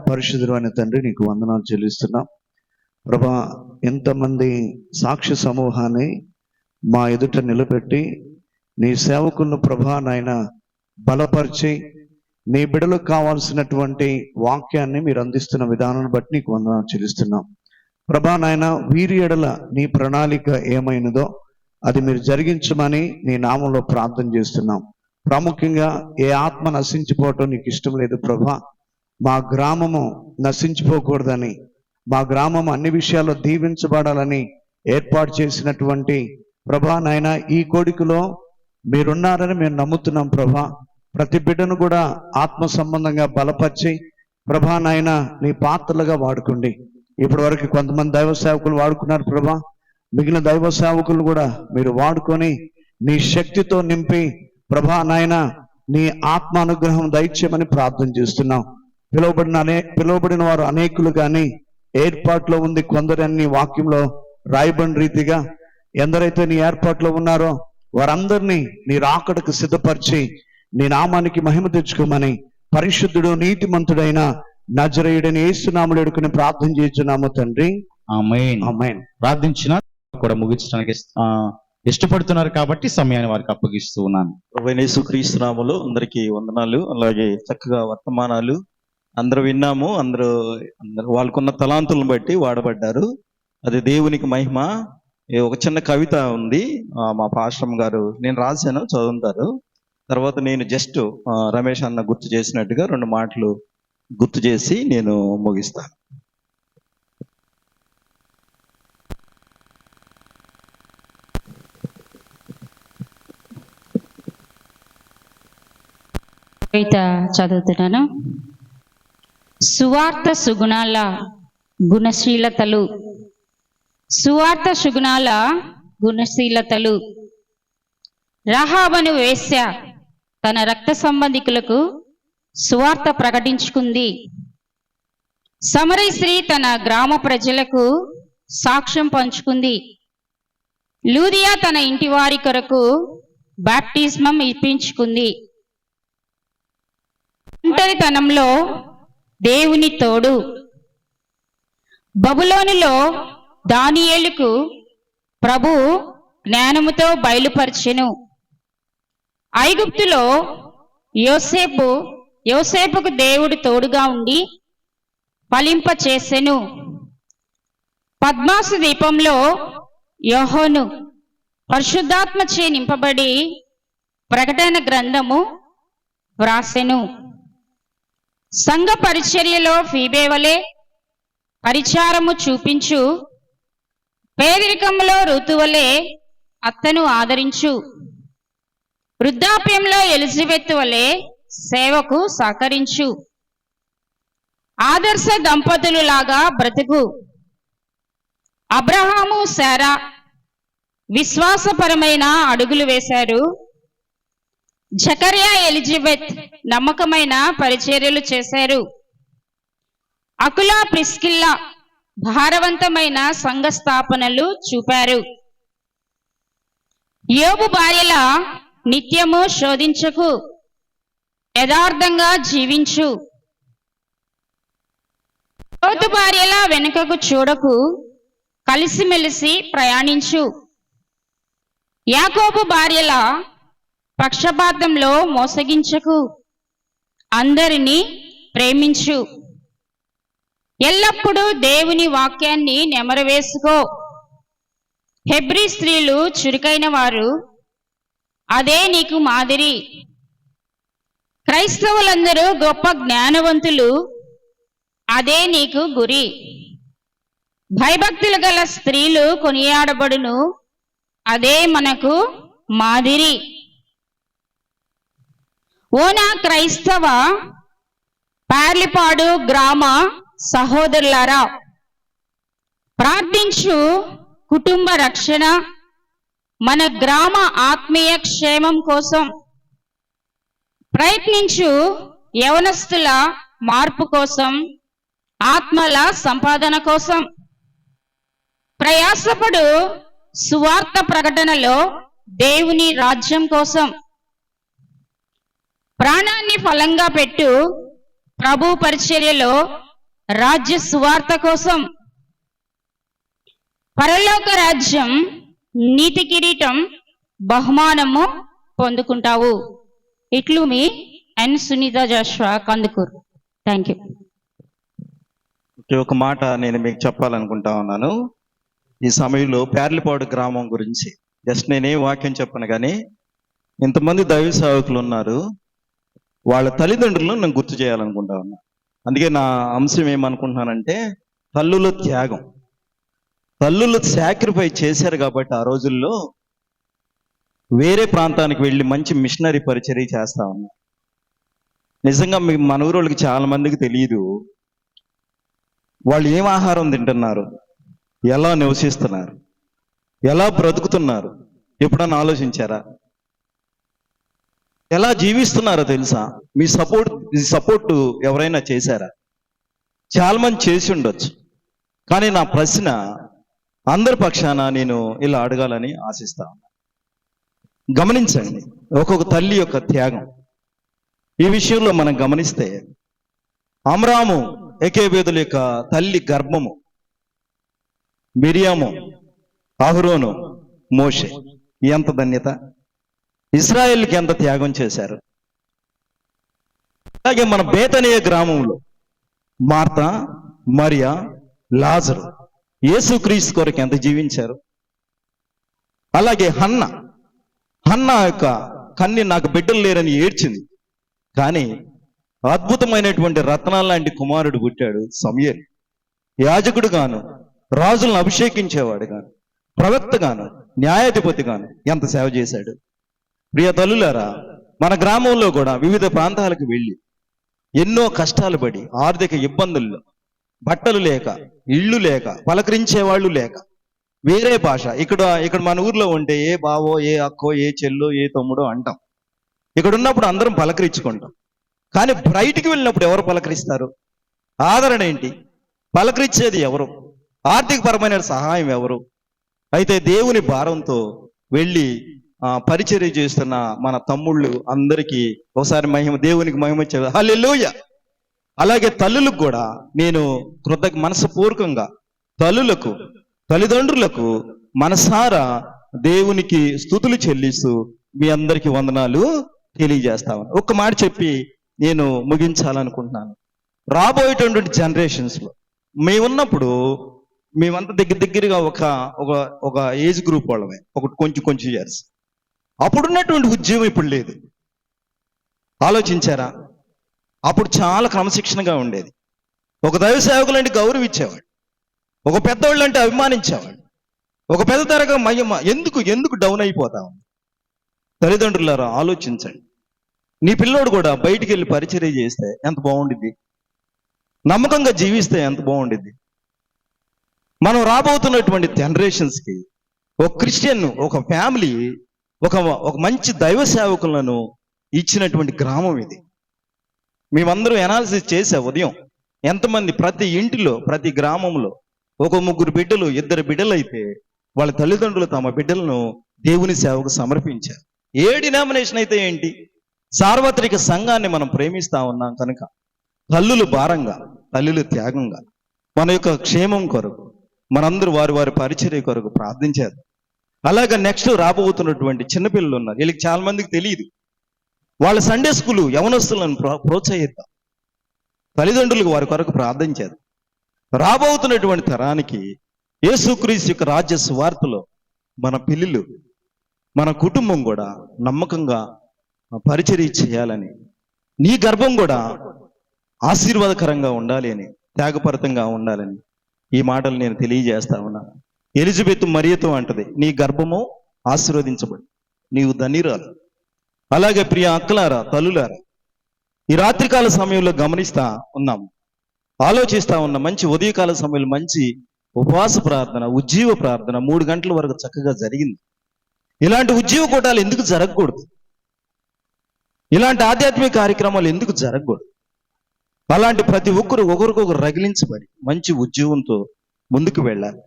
పరిశుద్ధుడు అనే తండ్రి నీకు వందనాలు చెల్లిస్తున్నాం. ప్రభా ఎంతమంది సాక్షి సమూహాన్ని మా ఎదుట నిలబెట్టి నీ సేవకులను ప్రభా నాయన బలపరిచి నీ బిడలకు కావాల్సినటువంటి వాక్యాన్ని మీరు అందిస్తున్న విధానాన్ని బట్టి నీకు వందనాలు చెల్లిస్తున్నాం. ప్రభా నాయన వీరి ఎడల నీ ప్రణాళిక ఏమైనదో అది మీరు జరిగించమని నీ నామంలో ప్రార్థన చేస్తున్నాం. ప్రాముఖ్యంగా ఏ ఆత్మ నశించిపోవటం నీకు ఇష్టం లేదు ప్రభా. మా గ్రామము నశించిపోకూడదని మా గ్రామం అన్ని విషయాల్లో దీవించబడాలని ఏర్పాటు చేసినటువంటి ప్రభా నాయన ఈ కోడికలో మీరున్నారని మేము నమ్ముతున్నాం ప్రభా. ప్రతి బిడ్డను కూడా ఆత్మ సంబంధంగా బలపరిచి ప్రభా నాయన నీ పాత్రలుగా వాడుకోండి. ఇప్పటి వరకు కొంతమంది దైవ సేవకులు వాడుకున్నారు ప్రభా. మిగిలిన దైవ సేవకులు కూడా మీరు వాడుకొని నీ శక్తితో నింపి ప్రభా నాయన నీ ఆత్మ అనుగ్రహం దయచేయమని ప్రార్థన చేస్తున్నాం. పిలువబడిన అనే పిలువబడిన వారు అనేకులు కానీ ఏర్పాట్లో ఉంది కొందరన్ని వాక్యంలో రాయబడిన రీతిగా ఎందరైతే నీ ఏర్పాట్లో ఉన్నారో వారందరినీ నీ రాకడకు సిద్ధపరిచి నీ నామానికి మహిమ తెచ్చుకోమని పరిశుద్ధుడు నీతిమంతుడైన నజరేయుడని ఏసునాములు ఎడుకుని ప్రార్థన చేస్తున్నాము తండ్రి. ప్రార్థించిన కూడా ముగించడానికి ఆ, ఇష్టపడుతున్నారు కాబట్టి సమయాన్ని వారికి అప్పగిస్తూ ఉన్నాను. క్రీస్తునాములు అందరికీ వందనాలు. అలాగే చక్కగా వర్తమానాలు అందరూ విన్నాము అందరూ అందరూ వాళ్ళకున్న తలాంతులను బట్టి వాడబడ్డారు. అది దేవునికి మహిమ. ఒక చిన్న కవిత ఉంది మా పాశ్రమ గారు నేను రాశాను చదువుతారు తర్వాత నేను జస్ట్ రమేష్ అన్న గుర్తు చేసినట్టుగా రెండు మాటలు గుర్తు చేసి నేను ముగిస్తాను. కవిత చదువుతున్నాను. సువార్త సుగుణాల గుణశీలతలు. సువార్త సుగుణాల గుణశీలతలు. రాహాబను వేశ్య తన రక్త సంబంధికులకు సువార్త ప్రకటించుకుంది. సమరై స్త్రీ తన గ్రామ ప్రజలకు సాక్ష్యం పంచుకుంది. లూదియా తన ఇంటి వారి కొరకు బాప్టిజమం ఇప్పించుకుంది. ఒంటరితనంలో దేవుని తోడు. బబులోనులో దానియేలుకు ప్రభు జ్ఞానముతో బయలుపరచెను. ఐగుప్తులో యోసేపు యోసేపుకు దేవుడు తోడుగా ఉండి ఫలింపచేసెను. పద్మాసు దీపంలో యోహోను పరిశుద్ధాత్మచే నింపబడి ప్రకటన గ్రంథము వ్రాసెను. సంఘ పరిచర్యలో ఫీబేవలే పరిచారము చూపించు. పేదరికంలో ఋతువలే అత్తను ఆదరించు. వృద్ధాప్యంలో ఎలిజబెత్ వలె సేవకు సహకరించు. ఆదర్శ దంపతులు లాగా బ్రతుకు. అబ్రహాము శారా విశ్వాసపరమైన అడుగులు వేశారు. జకరియా ఎలిజబెత్ నమ్మకమైన పరిచర్యలు చేశారు. అకులా ప్రిస్కిల్లా భారవంతమైన సంఘ స్థాపనలు చూపారు. యోబు భార్యల నిత్యము శోధించకు యథార్థంగా జీవించు. లోతు భార్యల వెనుకకు చూడకు కలిసిమెలిసి ప్రయాణించు. యాకోబు భార్యల పక్షపాతంలో మోసగించకు. అందరినీ ప్రేమించు. ఎల్లప్పుడూ దేవుని వాక్యాన్ని నెమరవేసుకో. హెబ్రీ స్త్రీలు చురుకైన వారు అదే నీకు మాదిరి. క్రైస్తవులందరూ గొప్ప జ్ఞానవంతులు అదే నీకు గురి. భయభక్తులు గల స్త్రీలు కొనియాడబడును అదే మనకు మాదిరి. ఓనా క్రైస్తవ పార్లిపాడు గ్రామ సహోదరులారా ప్రార్థించు కుటుంబ రక్షణ మన గ్రామ ఆత్మీయ క్షేమం కోసం ప్రయత్నించు యవనస్తుల మార్పు కోసం ఆత్మల సంపాదన కోసం. ప్రయాసపడు సువార్త ప్రకటనలో దేవుని రాజ్యం కోసం. ప్రాణాన్ని ఫలంగా పెట్టు ప్రభు పరిచర్యలో రాజ్య సువార్త కోసం. పరలోక రాజ్యం నీతి కిరీటం బహుమానము పొందుకుంటావు. ఇట్లు మీ N Sunitha Joshua Kandukur. Thank you ఒక మాట నేను మీకు చెప్పాలనుకుంటా ఉన్నాను. ఈ సమయంలో పేర్లపాడు గ్రామం గురించి. జస్ట్ నేనే వాక్యం చెప్పను కానీ ఇంతమంది దైవ సేవకులు ఉన్నారు. వాళ్ళ తల్లిదండ్రులను నేను గుర్తు చేయాలనుకుంటా ఉన్నా. అందుకే నా అంశం ఏమనుకుంటున్నానంటే తల్లుల త్యాగం. తల్లులు సాక్రిఫై చేశారు కాబట్టి ఆ రోజుల్లో వేరే ప్రాంతానికి వెళ్ళి మంచి మిషనరీ పరిచర్య చేస్తా ఉన్నా. నిజంగా మీ మన ఊరోళ్ళకి చాలా మందికి తెలియదు వాళ్ళు ఏం ఆహారం తింటున్నారు? ఎలా నివసిస్తున్నారు? ఎలా బ్రతుకుతున్నారు? ఎప్పుడన్నా ఆలోచించారా? ఎలా జీవిస్తున్నారో తెలుసా? మీ సపోర్ట్ మీ సపోర్ట్ ఎవరైనా చేశారా? చాలా మంది చేసి ఉండొచ్చు. కానీ నా ప్రశ్న అందరి పక్షాన నేను ఇలా అడగాలని ఆశిస్తా ఉన్నా. గమనించండి ఒక్కొక్క తల్లి యొక్క త్యాగం. ఈ విషయంలో మనం గమనిస్తే అమరాము ఏకేబేదుల యొక్క తల్లి గర్భము మిరియాము అహురోను మోషే ఎంత ధన్యత? ఇస్రాయేల్కి ఎంత త్యాగం చేశారు? అలాగే మన బేతనీయ గ్రామంలో మార్త మరియా లాజరు యేసుక్రీస్తు కొరకు ఎంత జీవించారు? అలాగే హన్న హన్న యొక్క కన్ని నాకు బిడ్డలు లేరని ఏడ్చింది. కానీ అద్భుతమైనటువంటి రత్నాల లాంటి కుమారుడు పుట్టాడు సమయల్ యాజకుడు గాను రాజులను అభిషేకించేవాడు గాను ప్రవక్త గాను న్యాయాధిపతి గాను ఎంత సేవ చేశాడు? ప్రియ తల్లులారా మన గ్రామంలో కూడా వివిధ ప్రాంతాలకు వెళ్ళి ఎన్నో కష్టాలు పడి ఆర్థిక ఇబ్బందుల్లో బట్టలు లేక ఇళ్ళు లేక పలకరించే వాళ్ళు లేక వేరే భాష ఇక్కడ ఇక్కడ మన ఊర్లో ఉంటే ఏ బావో ఏ అక్కో ఏ చెల్లో ఏ తమ్ముడో అంటాం. ఇక్కడ ఉన్నప్పుడు అందరం పలకరించుకుంటాం. కానీ బయటికి వెళ్ళినప్పుడు ఎవరు పలకరిస్తారు? ఆదరణ ఏంటి? పలకరించేది ఎవరు? ఆర్థిక పరమైన సహాయం ఎవరు? అయితే దేవుని భారంతో వెళ్ళి పరిచర్య చేస్తున్న మన తమ్ముళ్ళు అందరికీ ఒకసారి మహిమ దేవునికి మహిమ హల్లెలూయ! అలాగే తల్లులకు కూడా నేను కృతజ్ఞ మనస్పూర్వకంగా తల్లులకు తల్లిదండ్రులకు మనసారా దేవునికి స్థుతులు చెల్లిస్తూ మీ అందరికీ వందనాలు తెలియజేస్తా ఉన్నాను ఒక్క మాట చెప్పి నేను ముగించాలనుకుంటున్నాను. రాబోయేటటువంటి జనరేషన్స్లో మేమున్నప్పుడు మేమంతా దగ్గర దగ్గరగా ఒక ఒక ఒక ఏజ్ గ్రూప్ వాళ్ళమే. ఒక కొంచెం కొంచెం ఇయర్స్ అప్పుడున్నటువంటి ఉద్యోగం ఇప్పుడు లేదు. ఆలోచించారా? అప్పుడు చాలా క్రమశిక్షణగా ఉండేది. ఒక దైవ సేవకులు అంటే గౌరవం ఇచ్చేవాడు ఒక పెద్దవాళ్ళు అంటే అభిమానించేవాడు ఒక పెద్ద తరగతి మహిమ. ఎందుకు? ఎందుకు డౌన్ అయిపోతాం తల్లిదండ్రులారా ఆలోచించండి. నీ పిల్లోడు కూడా బయటికి వెళ్ళి పరిచర్య చేస్తే ఎంత బాగుండిద్ది? నమ్మకంగా జీవిస్తే ఎంత బాగుండిద్ది? మనం రాబోతున్నటువంటి జనరేషన్స్కి ఒక క్రిస్టియన్ ఒక ఫ్యామిలీ ఒక ఒక మంచి దైవ సేవకులను ఇచ్చినటువంటి గ్రామం ఇది. మేమందరూ ఎనాలిసిస్ చేసా ఉదయం ఎంతమంది ప్రతి ఇంటిలో ప్రతి గ్రామంలో ఒక ముగ్గురు బిడ్డలు ఇద్దరు బిడ్డలు అయితే వాళ్ళ తల్లిదండ్రులు తమ బిడ్డలను దేవుని సేవకు సమర్పించారు. ఏ డినామినేషన్ అయితే ఏంటి? సార్వత్రిక సంఘాన్ని మనం ప్రేమిస్తా ఉన్నాం కనుక తల్లులు భారంగా తల్లులు త్యాగంగా మన యొక్క క్షేమం కొరకు మనందరూ వారి వారి పరిచర్య కొరకు ప్రార్థించారు అలాగ నెక్స్ట్ రాబోతున్నటువంటి చిన్నపిల్లలు ఉన్నారు. వీళ్ళకి చాలా మందికి తెలియదు. వాళ్ళ సండే స్కూల్ యవనస్తులను ప్రో ప్రోత్సహిద్దాం. తల్లిదండ్రులకు వారి కొరకు ప్రార్థించారు రాబోతున్నటువంటి తరానికి యేసుక్రీస్తు యొక్క రాజ్య సువార్తలో మన పిల్లలు మన కుటుంబం కూడా నమ్మకంగా పరిచర్య చేయాలని నీ గర్భం కూడా ఆశీర్వాదకరంగా ఉండాలి అని త్యాగపరితంగా ఉండాలని ఈ మాటలు నేను తెలియజేస్తా ఉన్నాను ఎలిజబెత్ మరియతో అంటది నీ గర్భము ఆశీర్వదించబడి నీవు ధనిరాలు. అలాగే ప్రియ అక్కలారా తల్లులారా ఈ రాత్రికాల సమయంలో గమనిస్తా ఉన్నాం ఆలోచిస్తా ఉన్న మంచి ఉదయకాల సమయంలో మంచి ఉపవాస ప్రార్థన ఉజ్జీవ ప్రార్థన మూడు గంటల వరకు చక్కగా జరిగింది. ఇలాంటి ఉజ్జీవ కూటాలు ఎందుకు జరగకూడదు? ఇలాంటి ఆధ్యాత్మిక కార్యక్రమాలు ఎందుకు జరగకూడదు? అలాంటి ప్రతి ఒక్కరు ఒకరికొకరు రగిలించబడి మంచి ఉద్యోగంతో ముందుకు వెళ్ళాలి.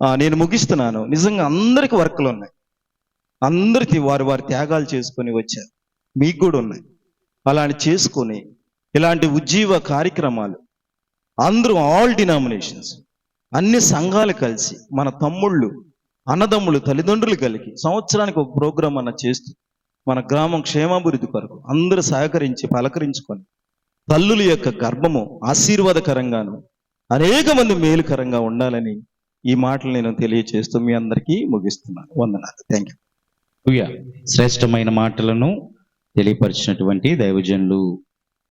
నేను ముగిస్తున్నాను. నిజంగా అందరికి వర్క్లు ఉన్నాయి. అందరికీ వారి వారి త్యాగాలు చేసుకొని వచ్చారు. మీకు కూడా ఉన్నాయి. అలాంటి చేసుకొని ఇలాంటి ఉజ్జీవ కార్యక్రమాలు అందరూ ఆల్ డినామినేషన్స్ అన్ని సంఘాలు కలిసి మన తమ్ముళ్ళు అన్నదమ్ములు తల్లిదండ్రులు కలిగి సంవత్సరానికి ఒక ప్రోగ్రాం అన్న చేస్తూ మన గ్రామం క్షేమాభివృద్ధి కొరకు అందరూ సహకరించి పలకరించుకొని తల్లుల యొక్క గర్భము ఆశీర్వాదకరంగాను అనేక మంది మేలుకరంగా ఉండాలని ఈ మాటలు నేను తెలియచేస్తూ మీ అందరికీ ముగిస్తున్నాను. వందనాలు. థ్యాంక్ యూ శ్రేష్టమైన మాటలను తెలియపరిచినటువంటి దైవజనులు